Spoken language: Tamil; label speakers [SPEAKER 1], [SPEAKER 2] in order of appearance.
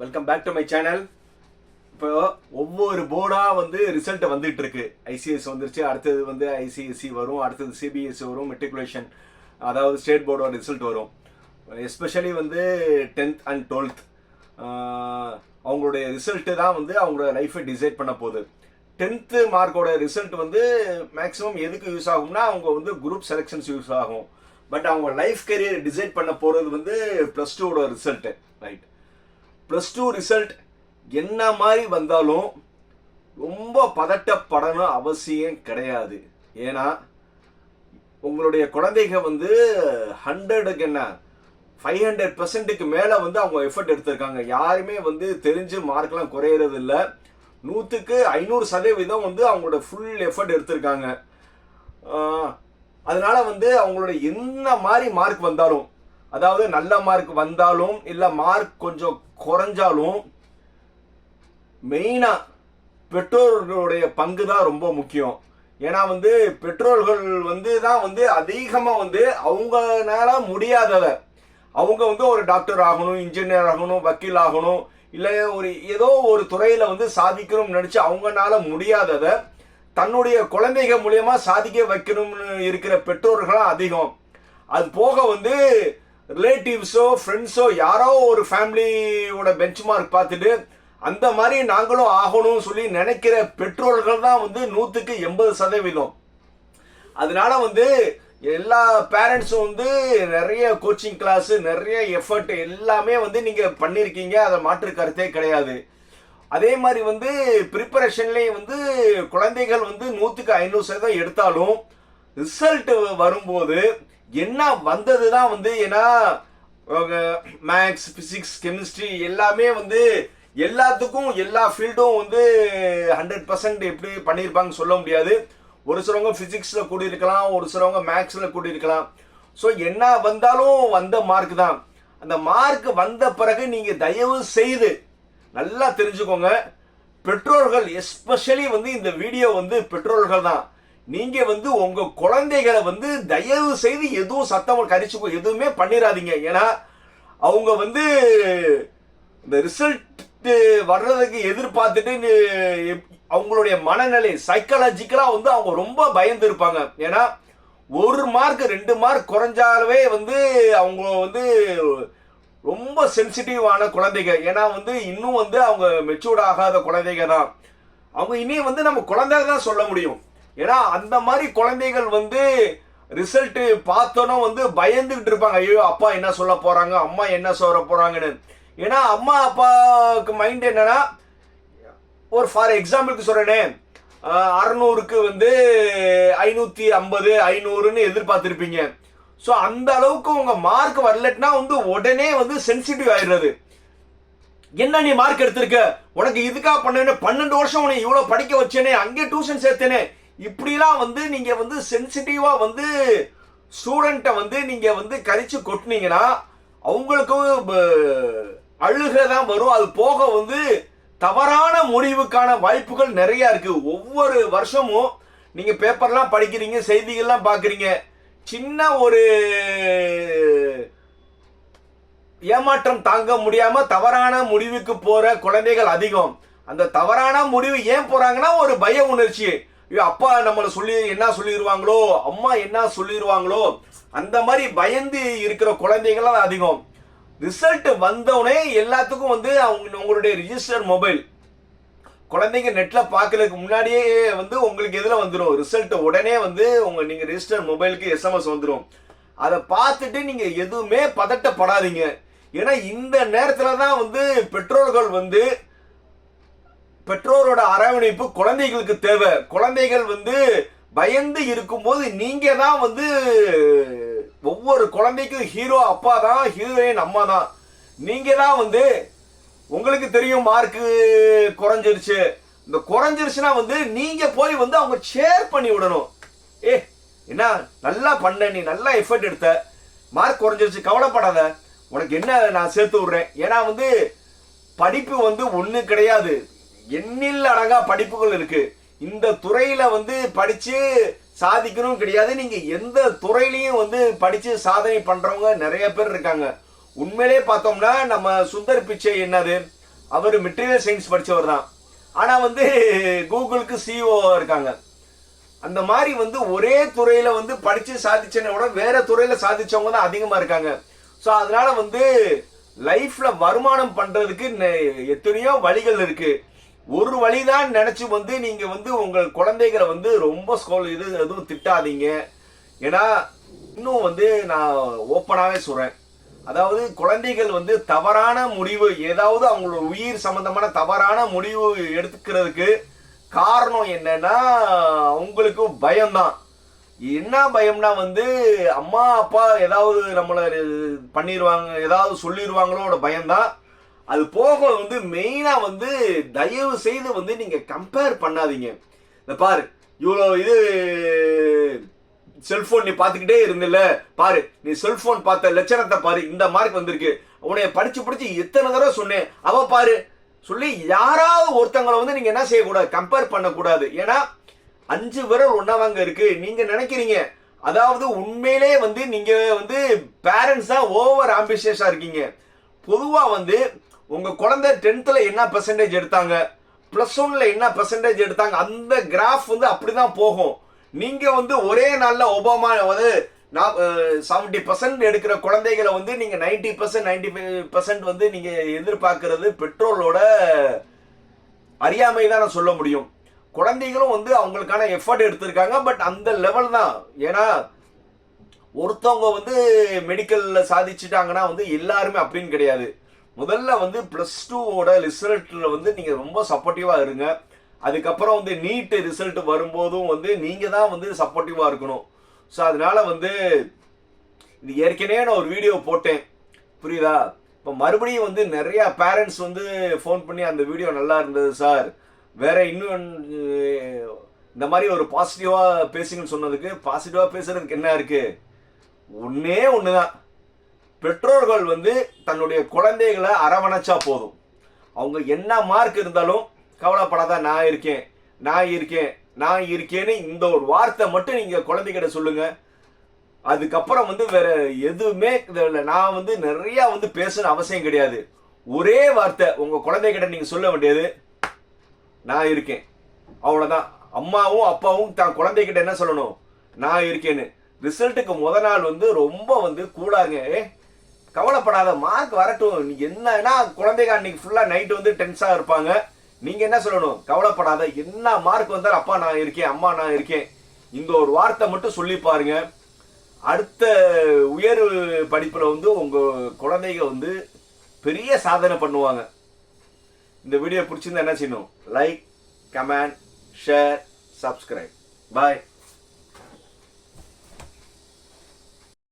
[SPEAKER 1] Welcome back to my channel இப்போ ஒவ்வொரு போர்டாக வந்து ரிசல்ட் வந்துட்டு இருக்கு ஐசிஎஸ் வந்துருச்சு அடுத்தது வந்து ஐசிஎஸ்சி வரும் அடுத்தது சிபிஎஸ்சி வரும் மெட்ரிகுலேஷன் அதாவது ஸ்டேட் போர்டோட ரிசல்ட் வரும். எஸ்பெஷலி வந்து டென்த் அண்ட் டுவெல்த் அவங்களுடைய ரிசல்ட்டு தான் வந்து அவங்களோட லைஃப்பை டிசைட் பண்ண போகுது. டென்த்து மார்க்கோட ரிசல்ட் வந்து மேக்ஸிமம் எதுக்கு யூஸ் ஆகும்னா அவங்க வந்து குரூப் செலெக்ஷன்ஸ் யூஸ் ஆகும். பட் அவங்க லைஃப் கரியர் டிசைட் பண்ண போகிறது வந்து ப்ளஸ் டூவோட result right plus two result என்ன மாதிரி வந்தாலும் ரொம்ப பதட்டப்படணும் அவசியம் கிடையாது. ஏன்னா உங்களுடைய குழந்தைங்க வந்து ஹண்ட்ரடுக்கு என்ன ஃபைவ் ஹண்ட்ரட் பர்சன்ட்டுக்கு மேலே வந்து அவங்க எஃபர்ட் எடுத்திருக்காங்க. யாருமே வந்து தெரிஞ்சு மார்க்லாம் குறையிறது இல்லை நூற்றுக்கு ஐநூறு சதவீதம் வந்து அவங்களோட ஃபுல் எஃபர்ட் எடுத்திருக்காங்க. அதனால் வந்து அவங்களோட என்ன மாதிரி மார்க் வந்தாலும் அதாவது நல்ல மார்க் வந்தாலும் இல்லை மார்க் கொஞ்சம் குறைஞ்சாலும் மெயினாக பெற்றோர்களுடைய பங்கு தான் ரொம்ப முக்கியம். ஏன்னா வந்து பெற்றோர்கள் வந்து தான் வந்து அதிகமாக வந்து அவங்களால முடியாததை. அவங்க வந்து ஒரு டாக்டர் ஆகணும் இன்ஜினியர் ஆகணும் வக்கீல் ஆகணும் இல்லை ஒரு ஏதோ ஒரு துறையில் வந்து சாதிக்கணும்னு நினச்சி அவங்கனால முடியாததை தன்னுடைய குழந்தைகள் மூலயமா சாதிக்க வைக்கணும்னு இருக்கிற பெற்றோர்களும் அதிகம். அது போக வந்து ரிலேட்டிவ்ஸோ ஃப்ரெண்ட்ஸோ யாரோ ஒரு ஃபேமிலியோட பெஞ்ச் மார்க் பார்த்துட்டு அந்த மாதிரி நாங்களும் ஆகணும்னு சொல்லி நினைக்கிற பெற்றோர்கள் தான் வந்து நூற்றுக்கு எண்பது சதவீதம். அதனால வந்து எல்லா பேரண்ட்ஸும் வந்து நிறைய கோச்சிங் கிளாஸு நிறைய எஃபர்ட் எல்லாமே வந்து நீங்கள் பண்ணியிருக்கீங்க அதை மாற்று கருத்தே கிடையாது. அதே மாதிரி வந்து ப்ரிப்பரேஷன்லேயே வந்து குழந்தைகள் வந்து நூற்றுக்கு ஐநூறு சதவீதம் எடுத்தாலும் ரிசல்ட் வரும்போது என்ன வந்தது தான் வந்து ஏன்னா மேக்ஸ் பிசிக்ஸ் கெமிஸ்ட்ரி எல்லாமே வந்து எல்லாத்துக்கும் எல்லா ஃபீல்டும் வந்து ஹண்ட்ரட் பர்சன்ட் எப்படி பண்ணியிருப்பாங்கன்னு சொல்ல முடியாது. ஒரு சிலவங்க ஃபிசிக்ஸில் கூடியிருக்கலாம் ஒரு சிலவங்க மேக்ஸில் கூடியிருக்கலாம். ஸோ என்ன வந்தாலும் வந்த மார்க் தான். அந்த மார்க் வந்த பிறகு நீங்கள் தயவு செய்து நல்லா தெரிஞ்சுக்கோங்க. பெற்றோர்கள் எஸ்பெஷலி வந்து இந்த வீடியோ வந்து பெற்றோர்கள் தான். நீங்க வந்து உங்க குழந்தைகளை வந்து தயவு செய்து எதுவும் சத்தம் கரிச்சு எதுவுமே பண்ணிடாதீங்க ஏன்னா அவங்க வந்து இந்த ரிசல்ட் வர்றதுக்கு எதிர்பார்த்துட்டு அவங்களுடைய மனநிலை சைக்காலஜிக்கலா வந்து அவங்க ரொம்ப பயந்து இருப்பாங்க. ஏன்னா ஒரு மார்க் ரெண்டு மார்க் குறைஞ்சாலவே வந்து அவங்க வந்து ரொம்ப சென்சிட்டிவான குழந்தைங்க. ஏன்னா வந்து இன்னும் வந்து அவங்க மெச்சூர்ட் ஆகாத குழந்தைங்க தான். அவங்க இனி வந்து நம்ம குழந்தைங்க தான் சொல்ல முடியும். ஏன்னா அந்த மாதிரி குழந்தைகள் வந்து ரிசல்ட்டு பார்த்தோன்னா வந்து பயந்துக்கிட்டு இருப்பாங்க. ஐயோ அப்பா என்ன சொல்ல போகிறாங்க அம்மா என்ன சொல்ல போகிறாங்கன்னு ஏன்னா அம்மா அப்பாவுக்கு மைண்ட் என்னன்னா ஒரு ஃபார் எக்ஸாம்பிளுக்கு சொல்கிறேனே அறநூறுக்கு வந்து ஐநூற்றி ஐம்பது ஐநூறுன்னு எதிர்பார்த்துருப்பீங்க. ஸோ அந்த அளவுக்கு உங்கள் மார்க் வரலட்னா வந்து உடனே வந்து சென்சிட்டிவ் ஆயிடுறது. என்ன நீ மார்க் எடுத்திருக்க? உனக்கு இதுக்காக பண்ணனே பன்னெண்டு வருஷம் உன்னை இவ்வளோ படிக்க வச்சேனே அங்கே டியூஷன் சேர்த்தேனே. இப்படிலாம் வந்து நீங்க வந்து சென்சிட்டிவா வந்து ஸ்டூடெண்ட்டை வந்து நீங்க வந்து கரிச்சு கொட்டினீங்கன்னா அவங்களுக்கும் ப- அழுகை தான் வரும். அது போக வந்து தவறான முடிவுக்கான வாய்ப்புகள் நிறைய இருக்கு. ஒவ்வொரு வருஷமும் நீங்க பேப்பர்லாம் படிக்கிறீங்க செய்திகள்லாம் பார்க்குறீங்க சின்ன ஒரு ஏமாற்றம் தாங்க முடியாம தவறான முடிவுக்கு போற குழந்தைகள் அதிகம். அந்த தவறான முடிவு ஏன் போறாங்கன்னா ஒரு பய உணர்ச்சி. அப்பா நம்மளை சொல்லி என்ன சொல்லிடுவாங்களோ அம்மா என்ன சொல்லிடுவாங்களோ அந்த மாதிரி பயந்து இருக்கிற குழந்தைகள்லாம் அதிகம். ரிசல்ட் வந்தவுடனே எல்லாத்துக்கும் வந்து அவங்க உங்களுடைய ரிஜிஸ்டர் மொபைல் குழந்தைங்க நெட்டில் பார்க்கறதுக்கு முன்னாடியே வந்து உங்களுக்கு எதில் வந்துடும் ரிசல்ட் உடனே வந்து உங்கள் நீங்கள் ரிஜிஸ்டர் மொபைலுக்கு எஸ்எம்எஸ் வந்துடும் அதை பார்த்துட்டு நீங்கள் எதுவுமே பதட்டப்படாதீங்க. ஏன்னா இந்த நேரத்தில் தான் வந்து பெற்றோர்கள் வந்து பெற்றோரோட அரவணைப்பு குழந்தைகளுக்கு தேவை. குழந்தைகள் வந்து பயந்து இருக்கும்போது நீங்க தான் வந்து ஒவ்வொரு குழந்தைக்கும் ஹீரோ அப்பா தான் ஹீரோயின் அம்மா தான். நீங்க தான் வந்து உங்களுக்கு தெரியும் மார்க்கு குறைஞ்சிருச்சு. இந்த குறைஞ்சிருச்சுன்னா வந்து நீங்க போய் வந்து அவங்க ஷேர் பண்ணி விடணும். ஏ என்ன நல்லா பண்ண நீ நல்லா எஃபர்ட் எடுத்த. மார்க் குறைஞ்சிருச்சு கவலைப்படாத. உனக்கு என்ன நான் சேர்த்து விடுறேன்? ஏன்னா வந்து படிப்பு வந்து ஒன்று கிடையாது. எண்ணில் அடங்கா படிப்புகள் இருக்கு. இந்த துறையில வந்து படிச்சு சாதிக்கணும் கிடையாது. நீங்க எந்த துறையிலையும் வந்து படிச்சு சாதனை பண்றவங்க நிறைய பேர் இருக்காங்க. உண்மையிலே பார்த்தோம்னா நம்ம சுந்தர் பிச்சை என்னது? அவர் மெட்டீரியல் சயின்ஸ் படிச்சவர் தான். ஆனா வந்து கூகுளுக்கு சிஓ இருக்காங்க. அந்த மாதிரி வந்து ஒரே துறையில வந்து படிச்சு சாதிச்சனை விட வேற துறையில சாதிச்சவங்க தான் அதிகமா இருக்காங்க. ஸோ அதனால வந்து லைஃப்ல வருமானம் பண்றதுக்கு நெ- எத்தனையோ வழிகள் இருக்கு. ஒரு வழிதான் நினைச்சு வந்து நீங்க வந்து உங்கள் குழந்தைகளை வந்து ரொம்ப ஸ்கோல் இது எதுவும் திட்டாதீங்க. ஏன்னா இன்னும் வந்து நான் ஓப்பனாகவே சொல்றேன். அதாவது குழந்தைகள் வந்து தவறான முடிவு ஏதாவது அவங்களோட உயிர் சம்பந்தமான தவறான முடிவு எடுத்துக்கிறதுக்கு காரணம் என்னன்னா அவங்களுக்கு பயம்தான். என்ன பயம்னா வந்து அம்மா அப்பா ஏதாவது நம்மளை பண்ணிடுவாங்க ஏதாவது சொல்லிடுவாங்களோட பயம்தான். அது போக வந்து மெயினாக வந்து தயவு செய்து வந்து நீங்கள் கம்பேர் பண்ணாதீங்க. இந்த பாரு இவ்வளோ இது செல்ஃபோன் நீ பார்த்துக்கிட்டே இருந்தில்ல பாரு நீ செல்ஃபோன் பார்த்த லட்சணத்தை பாரு இந்த மார்க் வந்திருக்கு. உன்னைய படிச்சு படிச்சு எத்தனை தடவை சொன்னேன். அவ பாரு சொல்லி யாராவது ஒருத்தங்களை வந்து நீங்க என்ன செய்யக்கூடாது கம்பேர் பண்ணக்கூடாது. ஏன்னா அஞ்சு விரல் ஒன்னாவாங்க இருக்கு. நீங்க நினைக்கிறீங்க. அதாவது உண்மையிலே வந்து நீங்க வந்து பேரண்ட்ஸ் ஓவர் ஆம்பிஷியஸா இருக்கீங்க. பொதுவா வந்து உங்க குழந்தை டென்த்ல என்ன பெர்சன்டேஜ் எடுத்தாங்க? பிளஸ் ஒன்ல என்ன பெர்சன்டேஜ் எடுத்தாங்க? அந்த கிராஃப் வந்து அப்படிதான் போகும். நீங்க வந்து ஒரே நாள்ல ஒபாமா வந்து செவன்டி பர்சன்ட் எடுக்கிற குழந்தைகளை வந்து நீங்க நைன்டி பர்சன்ட் நைன்டி ஃபைவ் வந்து நீங்க எதிர்பார்க்கறது பெட்ரோலோட அறியாமை தான் நான் சொல்ல முடியும். குழந்தைகளும் வந்து அவங்களுக்கான எஃபர்ட் எடுத்திருக்காங்க பட் அந்த லெவல் தான். ஏன்னா ஒருத்தவங்க வந்து மெடிக்கல்ல சாதிச்சுட்டாங்கன்னா வந்து எல்லாருமே அப்படின்னு கிடையாது. முதல்ல வந்து ப்ளஸ் டூவோட ரிசல்ட்டில் வந்து நீங்கள் ரொம்ப சப்போர்ட்டிவாக இருங்க. அதுக்கப்புறம் வந்து நீட்டு ரிசல்ட் வரும்போதும் வந்து நீங்கள் தான் வந்து சப்போர்ட்டிவாக இருக்கணும். ஸோ அதனால் வந்து இது ஏற்கனவே நான் ஒரு வீடியோ போட்டேன். புரியுதா? இப்போ மறுபடியும் வந்து நிறையா பேரண்ட்ஸ் வந்து ஃபோன் பண்ணி அந்த வீடியோ நல்லா இருந்தது சார் வேற இன்னும் இந்த மாதிரி ஒரு பாசிட்டிவாக பேசுங்கன்னு சொன்னதுக்கு பாசிட்டிவாக பேசுறதுக்கு என்ன இருக்குது ஒன்றே ஒன்று தான் பெற்றோர்கள் வந்து தன்னுடைய குழந்தைகளை அரவணைச்சா போதும். அவங்க என்ன மார்க் இருந்தாலும் கவலைப்படாத நான் இருக்கேன் நான் இருக்கேன் நான் இருக்கேன்னு இந்த ஒரு வார்த்தை மட்டும் நீங்கள் குழந்தைகிட்ட சொல்லுங்கள் அதுக்கப்புறம் வந்து வேற எதுவுமே இதில் நான் வந்து நிறையா வந்து பேசணும் அவசியம் கிடையாது. ஒரே வார்த்தை உங்கள் குழந்தைகிட்ட நீங்கள் சொல்ல வேண்டியது நான் இருக்கேன். அவ்வளோதான் அம்மாவும் அப்பாவும் தான் குழந்தைகிட்ட என்ன சொல்லணும்? நான் இருக்கேன்னு. ரிசல்ட்டுக்கு முத நாள் வந்து ரொம்ப வந்து கூலாங்க ஏ கவலைப்படாத மார்க் வரட்டும். என்னன்னா குழந்தைங்க அன்னைக்கு ஃபுல்லா நைட் வந்து டென்ஸா இருப்பாங்க. நீங்க என்ன சொல்லணும்? கவலைப்படாத. என்ன மார்க் வந்தாலும் அப்பா நான் இருக்கேன் அம்மா நான் இருக்கேன். இந்த ஒரு வார்த்தை மட்டும் சொல்லி பாருங்க. அடுத்த உயர் படிப்புல வந்து உங்க குழந்தைங்க வந்து பெரிய சாதனை பண்ணுவாங்க. இந்த வீடியோ பிடிச்சிருந்தா என்ன செய்யணும்? Like comment share subscribe bye